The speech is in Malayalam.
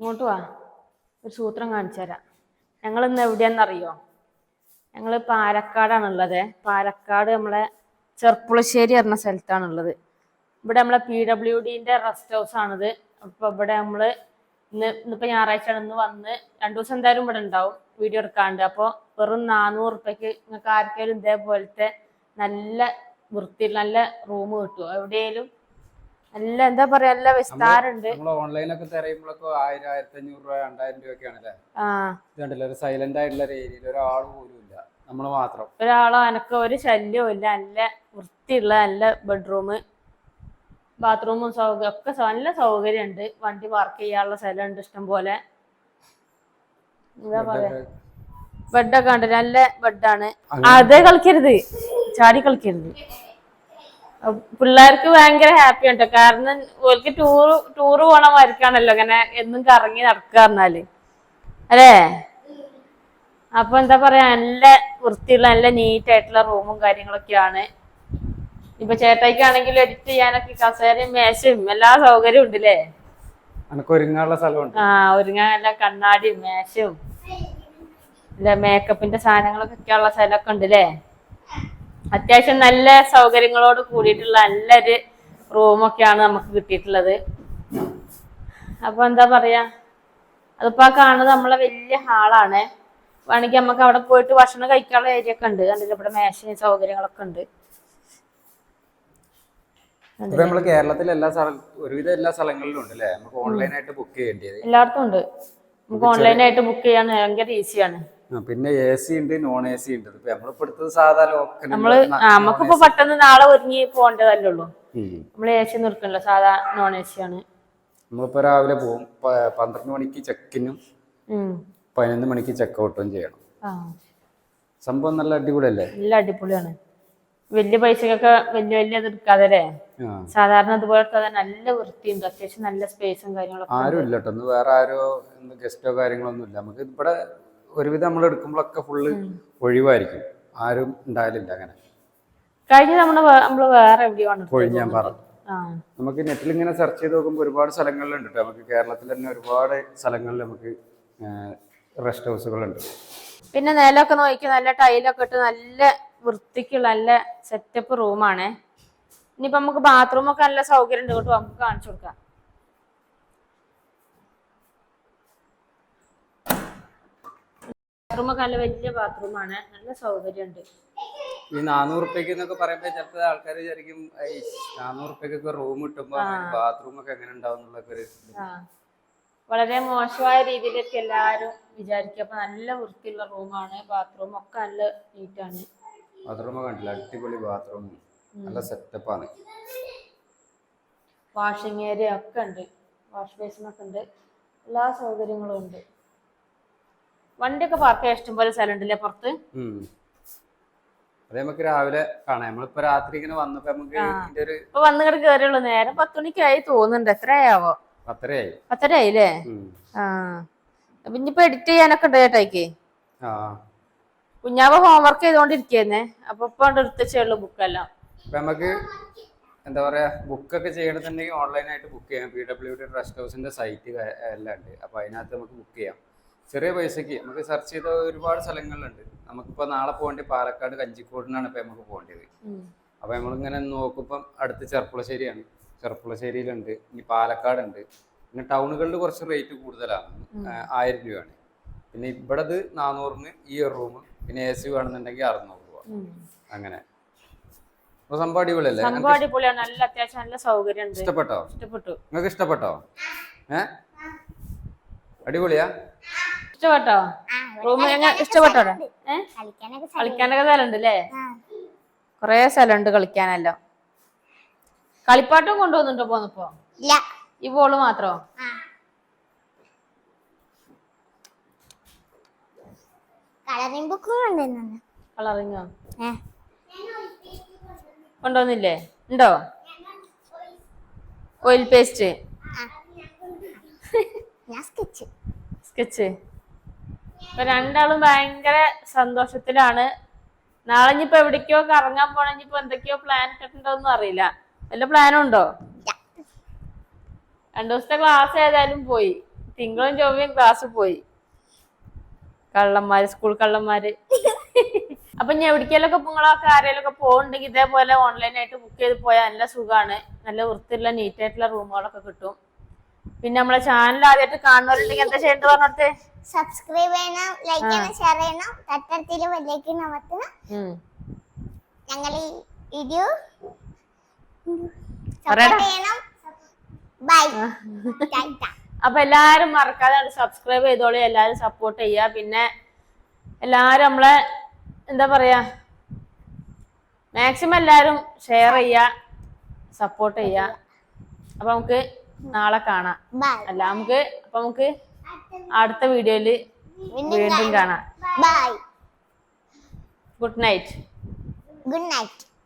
ഇങ്ങോട്ട് വാ. ഒരു സൂത്രം കാണിച്ചു തരാം. ഞങ്ങൾ ഇന്ന് എവിടെയാണെന്നറിയോ? ഞങ്ങൾ പാലക്കാടാണുള്ളത്. പാലക്കാട് നമ്മളെ ചെർപ്പുളശ്ശേരി പറഞ്ഞ സ്ഥലത്താണുള്ളത്. ഇവിടെ നമ്മളെ പി ഡബ്ല്യു ഡിന്റെ റെസ്റ്റ് ഹൗസ് ആണിത്. അപ്പൊ ഇവിടെ നമ്മൾ ഇന്ന് ഇന്നിപ്പോ ഞായറാഴ്ച ഇന്ന് വന്ന് രണ്ടു ദിവസം എന്തായാലും ഇവിടെ ഉണ്ടാവും വീഡിയോ എടുക്കാണ്ട്. അപ്പോൾ വെറും നാനൂറ് റുപ്യക്ക് നിങ്ങൾക്ക് ആർക്കെങ്കിലും ഇതേപോലത്തെ നല്ല വൃത്തിയിൽ നല്ല റൂം കിട്ടുമോ എവിടെയെങ്കിലും നല്ല എന്താ പറയാ നല്ല വിസ്താരമുണ്ട്. നമ്മൾ ഓൺലൈനൊക്കെ തിരയുമ്പോഴൊക്കെ ആയിരം ആയിരത്തി അഞ്ഞൂറ് രൂപ രണ്ടായിരം രൂപയൊക്കെയാണ് ആണല്ലേ ആ. ഇത് കണ്ടില്ല ഒരു സൈലന്റ് ആയിട്ടുള്ള ഒരു ഏരിയയിൽ ഒരാൾ പോലും ഇല്ല. നമ്മൾ മാത്രം. ഒരാളോ അനക്ക് ഒരു ശല്യവും ഇല്ല. നല്ല വൃത്തിയുള്ള നല്ല ബെഡ്റൂം ബാത്റൂമും സൗകര്യം ഒക്കെ നല്ല സൗകര്യമുണ്ട്. വണ്ടി പാർക്ക് ചെയ്യാനുള്ള സ്ഥലമുണ്ട് ഇഷ്ടം പോലെ. എന്താ പറയാ? ബെഡൊക്കെ ഉണ്ട് നല്ല ബെഡാണ് അത് കളിക്കരുത്. ചാടി കളിക്കരുത്. പിള്ളേർക്ക് ഭയങ്കര ഹാപ്പി ഉണ്ട് കാരണം ഓർക്ക് ടൂർ ടൂർ പോണ മാതിരിക്കാണല്ലോ ഇങ്ങനെ എന്നും കറങ്ങി നടക്കുക പറഞ്ഞാൽ. അല്ലേ? അപ്പൊ എന്താ പറയാ നല്ല വൃത്തിയുള്ള നല്ല നീറ്റ് ആയിട്ടുള്ള റൂമും കാര്യങ്ങളൊക്കെയാണ്. ഇപ്പൊ ചേട്ടായിക്കാണെങ്കിൽ എഡിറ്റ് ചെയ്യാനൊക്കെ കസേരയും മേശയും എല്ലാ സൗകര്യവും ഉണ്ടല്ലേ? ആ ഒരുങ്ങാൻ എല്ലാ കണ്ണാടിയും മേശയും. മേക്കപ്പിന്റെ സാധനങ്ങളൊക്കെ ഉള്ള സ്ഥലമൊക്കെ ഉണ്ട് അല്ലേ അത്യാവശ്യം നല്ല സൗകര്യങ്ങളോട് കൂടിയിട്ടുള്ള നല്ലൊരു റൂമൊക്കെയാണ് നമുക്ക് കിട്ടിയിട്ടുള്ളത്. അപ്പൊ എന്താ പറയാ? അതിപ്പോ കാണുന്നത് നമ്മളെ വലിയ ഹാളാണ് വേണമെങ്കിൽ നമുക്ക് അവിടെ പോയിട്ട് ഭക്ഷണം കഴിക്കാനുള്ള ഏരിയ ഒക്കെ ഉണ്ട്. കണ്ടില്ല? ഇവിടെ മേശയും സൗകര്യങ്ങളൊക്കെ ഉണ്ട്. കേരളത്തിലെ എല്ലാ സ്ഥലം ഒരുവിധം എല്ലാ സ്ഥലങ്ങളിലും ഉണ്ട് അല്ലേ? നമുക്ക് ഓൺലൈനായിട്ട് ബുക്ക് ചെയ്യേണ്ടത്. എല്ലായിടത്തും ഉണ്ട്. നമുക്ക് ഓൺലൈനായിട്ട് ബുക്ക് ചെയ്യാൻ ഭയങ്കര ഈസിയാണ് പിന്നെ എ സി ഉണ്ട് നോൺ എ സി ഉണ്ട്. ഇപ്പൊ നമ്മളിപ്പോ എടുത്തത് സാധാ ലോക്കൽ നമ്മൾ ആ, നമുക്കിപ്പോ പെട്ടെന്ന് നാളെ ഒരുങ്ങി പോകേണ്ടതല്ലേ ഉള്ളൂ? നമ്മൾ എ സി നിർക്കണല്ലോ സാധാ നോൺ എ സി ആണ്. നമ്മളിപ്പോ രാവിലെ പോകും പന്ത്രണ്ട് മണിക്ക് ചെക്കിനും. പതിനൊന്ന് മണിക്ക് ചെക്ക് ഔട്ടും ചെയ്യണം. സംഭവം നല്ല അടിപൊളിയല്ലേ? നല്ല അടിപൊളിയാണ്. വലിയ പൈസക്കൊക്കെ വലിയ വലിയ എടുക്കാതെ അല്ലേ? സാധാരണ അതുപോലത്തെ നല്ല വൃത്തിയുണ്ട് അത്യാവശ്യം നല്ല സ്പേസും കാര്യങ്ങളൊക്കെ ആരും ഇല്ല കേട്ടോ വേറെ ആരോ ഗസ്റ്റോ കാര്യങ്ങളൊന്നും ഇല്ല. നമുക്ക് ഇവിടെ ഒരുവിധം നമ്മൾ എടുക്കുമ്പോഴൊക്കെ ഫുള്ള് ഒഴിവായിരിക്കും. ആരും ഉണ്ടായാലില്ല അങ്ങനെ. കഴിഞ്ഞ തവണ വേ- വേറെ എവിടെയാണ് നമുക്ക് നെറ്റിൽ ഇങ്ങനെ സെർച്ച് ചെയ്ത് നോക്കുമ്പോൾ ഒരുപാട് സ്ഥലങ്ങളിലുണ്ട്. നമുക്ക് കേരളത്തിൽ തന്നെ ഒരുപാട് സ്ഥലങ്ങളിൽ നമുക്ക് റെസ്റ്റ് ഹൗസുകളുണ്ട് പിന്നെ നേലൊക്കെ നോക്കി നല്ല ടൈലൊക്കെ ഇട്ട് നല്ല വൃത്തിക്കുള്ള നല്ല സെറ്റപ്പ് റൂമാണ് ഇനിയിപ്പോ നമുക്ക് ബാത്റൂമൊക്കെ നല്ല സൗകര്യം ഉണ്ട് കേട്ടോ നമുക്ക് കാണിച്ചു കൊടുക്കാം. ബാത്റൂം ഒക്കെ നല്ല വലിയ ബാത്റൂമാണ് നല്ല സൗകര്യമുണ്ട്. ഈ നാനൂറ് റുപ്യക്ക് എന്നൊക്കെ പറയുമ്പോൾ ചിലപ്പോൾ ആൾക്കാർ വിചാരിക്കും "ഐ, നാനൂറ് റുപ്യക്കൊക്കെ റൂം കിട്ടുമ്പോൾ ബാത്റൂം ഒക്കെ എങ്ങനെ ഉണ്ടാവും എന്നുള്ളൊക്കെ ഒരു വളരെ മോശമായ രീതിയിലൊക്കെ എല്ലാവരും വിചാരിക്കും. അപ്പൊ നല്ല വൃത്തിയുള്ള റൂമാണ്. ബാത്റൂം ഒക്കെ നല്ല നീറ്റാണ്. ബാത്റൂം കണ്ടില്ല? അടിപൊളി ബാത്റൂം. നല്ല സെറ്റപ്പാണ്. വാഷിംഗ് ഏരിയ ഒക്കെ ഉണ്ട്. വാഷ് ബേസിനൊക്കെ ഉണ്ട്. എല്ലാ സൗകര്യങ്ങളും ഉണ്ട്. വണ്ടിയൊക്കെ പാർക്ക് ചെയ്യാൻ ഇഷ്ടംപോലെ സ്ഥലം ഉണ്ടല്ലേ പുറത്ത് അത് നമുക്ക് രാവിലെ കാണാം. നമ്മളിപ്പോ രാത്രി ഇങ്ങനെ വന്നപ്പോ നമുക്ക് ഇതിന്റെ ഒരു ഇപ്പൊ വന്നു കിടക്ക് കയറിയുള്ളൂ നേരം പത്ത് മണിക്കായി തോന്നുന്നുണ്ട്. എത്രയാവോ? പത്തരയായി. പത്തരയായില്ലേ? അല്ലേ ആ. ഇനിയിപ്പോ എഡിറ്റ് ചെയ്യാനൊക്കെ ഉണ്ട് ചേട്ടായിക്ക് കുഞ്ഞാവ് ഹോംവർക്ക് ചെയ്തോണ്ടിരിക്കുന്നേ. അപ്പൊ ഇപ്പൊ എടുത്തുള്ളൂ ബുക്കെല്ലാം നമുക്ക് എന്താ പറയാ ബുക്കൊക്കെ ചെയ്യണമെന്നുണ്ടെങ്കിൽ ഓൺലൈനായിട്ട് ബുക്ക് ചെയ്യാം. പി ഡബ്ല്യു ഡി ട്രസ്റ്റ് ഹൗസിന്റെ സൈറ്റ് എല്ലാം ഉണ്ട്. അപ്പൊ അതിനകത്ത് നമുക്ക് ബുക്ക് ചെയ്യാം. ചെറിയ പൈസക്ക് നമുക്ക് സെർച്ച് ചെയ്ത ഒരുപാട് സ്ഥലങ്ങളുണ്ട് നമുക്കിപ്പോ നാളെ പോകേണ്ടത് പാലക്കാട് കഞ്ചിക്കോടിനാണ് ഇപ്പൊ നമുക്ക് പോകേണ്ടത്. അപ്പൊ നമ്മളിങ്ങനെ നോക്കുമ്പം അടുത്ത് ചെർപ്പുളശ്ശേരിയാണ്. ചെർപ്പുളശ്ശേരിയിലുണ്ട് ഇനി പാലക്കാടുണ്ട്. പിന്നെ ടൗണുകളിൽ കുറച്ച് റേറ്റ് കൂടുതലാണ്. ആയിരം രൂപയാണ്. പിന്നെ ഇവിടത് നാനൂറിന് ഈ ഒരു റൂം പിന്നെ എ സി വേണമെന്നുണ്ടെങ്കിൽ അറുന്നൂറ് രൂപ. അങ്ങനെ. സംഭവം അടിപൊളിയല്ലേ? സംഭവം അടിപൊളിയാണ്. നല്ല അത്യാവശ്യം നല്ല സൗകര്യം ഇഷ്ടപ്പെട്ടോ? ഇഷ്ടപ്പെട്ടു. നിങ്ങൾക്ക് ഇഷ്ടപ്പെട്ടോ? ഏ? അടിപൊളിയാ? ഇഷ്ടപ്പെട്ടോ? റൂം ഇഷ്ടപ്പെട്ടോ കളിക്കാനൊക്കെ സ്ഥലമുണ്ട്. അല്ലേ. കൊറേ സ്ഥലമുണ്ട് കളിക്കാനല്ലോ. കളിപ്പാട്ടം കൊണ്ടുവന്നുണ്ടോ പോന്നപ്പോ? ഈ ബോൾ മാത്രോ? കളറിംഗ് കളറിംഗോ കളറിങ്ങോ ഏ കൊണ്ടുവന്നില്ലേ? ഉണ്ടോ? ഓയിൽ പേസ്റ്റ് സ്കെച്ച് സ്കെച്ച് ഇപ്പൊ രണ്ടാളും ഭയങ്കര സന്തോഷത്തിലാണ്. നാളെ ഇനിയിപ്പോ എവിടേക്കോ കറങ്ങാൻ പോണെങ്കി ഇപ്പൊ എന്തൊക്കെയോ പ്ലാൻ ഇട്ടിട്ടുണ്ടോന്നും അറിയില്ല. വല്ല പ്ലാനും ഉണ്ടോ? രണ്ടു ദിവസത്തെ ക്ലാസ് ഏതായാലും പോയി. തിങ്കളും ചൊവ്വയും ക്ലാസ് പോയി. കള്ളന്മാര് സ്കൂൾ കള്ളന്മാര്. അപ്പൊ ഞാൻ എവിടേക്കെങ്കിലൊക്കെ നിങ്ങളൊക്കെ ആരെങ്കിലൊക്കെ പോകുന്നുണ്ടെങ്കിൽ ഇതേപോലെ ഓൺലൈനായിട്ട് ബുക്ക് ചെയ്ത് പോയാൽ നല്ല സുഖമാണ് നല്ല വൃത്തിയുള്ള നീറ്റായിട്ടുള്ള റൂമുകളൊക്കെ കിട്ടും. പിന്നെ നമ്മളെ ചാനൽ ആദ്യമായിട്ട് കാണുന്നവരുണ്ടെങ്കിൽ എന്താ ചെയ്യേണ്ടത് പറഞ്ഞിട്ട്? സബ്സ്ക്രൈബ് ചെയ്യണം ലൈക്ക് ചെയ്യണം ഷെയർ ചെയ്യണം. തൊട്ടടുത്തിൽ വലിലേക്ക് അമർത്തണം. ഞങ്ങൾ ഈ വീഡിയോ ചെയ്യണം. ബൈ അപ്പൊ എല്ലാരും മറക്കാതെ സബ്സ്ക്രൈബ് ചെയ്തോളൂ. എല്ലാരും സപ്പോർട്ട് ചെയ്യുക. പിന്നെ എല്ലാരും നമ്മളെ എന്താ പറയാ മാക്സിമം എല്ലാരും ഷെയർ ചെയ്യുക സപ്പോർട്ട് ചെയ്യുക. അപ്പൊ നമുക്ക് നാളെ കാണാം. അല്ല നമുക്ക് അപ്പൊ നമുക്ക് അടുത്ത വീഡിയോയിൽ വീണ്ടും കാണാം. Good night good night